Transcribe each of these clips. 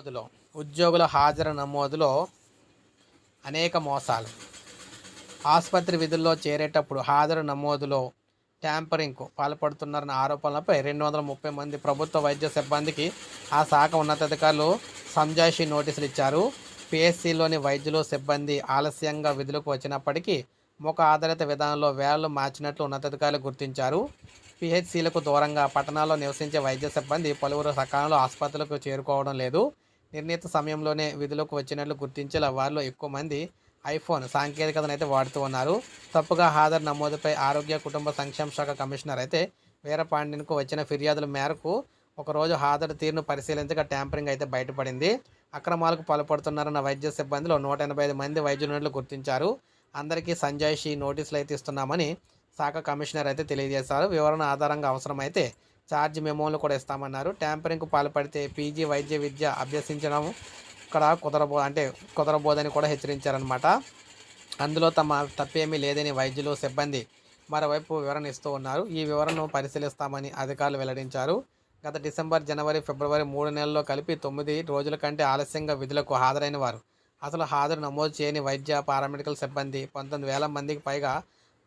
నమోదులో ఉద్యోగుల హాజరు నమోదులో అనేక మోసాలు. ఆసుపత్రి విధుల్లో చేరేటప్పుడు హాజరు నమోదులో ట్యాంపరింగ్కు పాల్పడుతున్నారన్న ఆరోపణలపై రెండు వందల ముప్పై మంది ప్రభుత్వ వైద్య సిబ్బందికి ఆ శాఖ ఉన్నతాధికారులు సంజాయిషి నోటీసులు ఇచ్చారు. పిఎస్సిలోని వైద్యులు సిబ్బంది ఆలస్యంగా విధులకు వచ్చినప్పటికీ ముఖ ఆధారిత విధానంలో వేలలు మార్చినట్లు ఉన్నతాధికారులు గుర్తించారు. పిహెచ్సిలకు దూరంగా పట్టణాల్లో నివసించే వైద్య సిబ్బంది పలువురు సకాలంలో ఆసుపత్రులకు చేరుకోవడం లేదు. నిర్ణీత సమయంలోనే విధులకు వచ్చినట్లు గుర్తించేలా వారిలో ఎక్కువ మంది ఐఫోన్ సాంకేతికతను అయితే వాడుతూ ఉన్నారు. తప్పుగా హాజరు నమోదుపై ఆరోగ్య కుటుంబ సంక్షేమ శాఖ కమిషనర్ అయితే వీరపాండ్యన్కు వచ్చిన ఫిర్యాదుల మేరకు ఒకరోజు హాజరు తీరును పరిశీలించగా ట్యాంపరింగ్ అయితే బయటపడింది. అక్రమాలకు పాల్పడుతున్నారన్న వైద్య సిబ్బందిలో నూట ఎనభై ఐదు మంది వైద్యులు గుర్తించారు. అందరికీ సంజాయిషి నోటీసులు అయితే ఇస్తున్నామని శాఖ కమిషనర్ అయితే తెలియజేశారు. వివరణ ఆధారంగా అవసరమైతే ఛార్జ్ మెమోలు కూడా ఇస్తామన్నారు. ట్యాంపరింగ్కు పాల్పడితే పీజీ వైద్య విద్య అభ్యసించడం ఇక్కడ కుదరబో అంటే కుదరబోదని కూడా హెచ్చరించారనమాట అందులో తమ తప్పేమీ లేదని వైద్యులు సిబ్బంది మరోవైపు వివరణ ఇస్తూ ఉన్నారు. ఈ వివరణను పరిశీలిస్తామని అధికారులు వెల్లడించారు. గత డిసెంబర్ జనవరి ఫిబ్రవరి మూడు నెలల్లో కలిపి తొమ్మిది రోజుల కంటే ఆలస్యంగా విధులకు హాజరైన వారు. అసలు హాజరు నమోదు చేయని వైద్య పారామెడికల్ సిబ్బంది పంతొమ్మిది వేల మందికి పైగా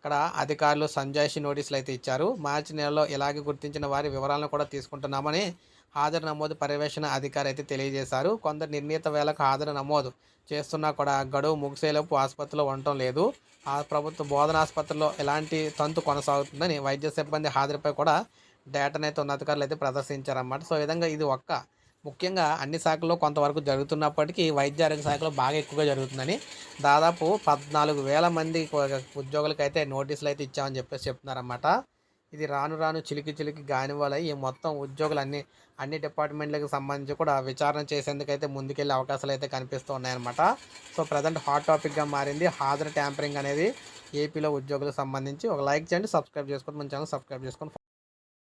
ఇక్కడ అధికారులు సంజాయిషి నోటీసులు అయితే ఇచ్చారు. మార్చి నెలలో ఇలాగే గుర్తించిన వారి వివరాలను కూడా తీసుకుంటున్నామని హాజరు నమోదు పర్యవేక్షణ అధికారి అయితే తెలియజేశారు. కొందరు నిర్ణీత వేళకు హాజరు నమోదు చేస్తున్నా కూడా గడువు ముగిసేలోపు ఆసుపత్రిలో ఉండటం లేదు. ఆ ప్రభుత్వ బోధన ఆసుపత్రిలో ఎలాంటి తంతు కొనసాగుతుందని వైద్య సిబ్బంది హాజరుపై కూడా డేటానైతే అయితే అయితే ప్రదర్శించారన్నమాట. సో విధంగా ఇది ఒక్క ముఖ్యంగా అన్ని శాఖల్లో కొంతవరకు జరుగుతున్నప్పటికీ వైద్య ఆరోగ్య శాఖలో బాగా ఎక్కువగా జరుగుతుందని దాదాపు పద్నాలుగు వేల మంది ఉద్యోగులకైతే అయితే నోటీసులు అయితే ఇచ్చామని చెప్పేసి చెప్తున్నారన్నమాట. ఇది రాను రాను చిలికి చిలికి గాని వల్ల ఈ మొత్తం ఉద్యోగులు అన్ని అన్ని డిపార్ట్మెంట్లకు సంబంధించి కూడా విచారణ చేసేందుకైతే ముందుకెళ్ళే అవకాశాలు అయితే కనిపిస్తూ ఉన్నాయన్నమాట సో ప్రజెంట్ హాట్ టాపిక్గా మారింది. హాజరు ట్యాంపరింగ్ అనేది ఏపీలో ఉద్యోగులకు సంబంధించి. ఒక లైక్ చేయండి సబ్స్క్రైబ్ చేసుకోండి మన ఛానల్ సబ్స్క్రైబ్ చేసుకోండి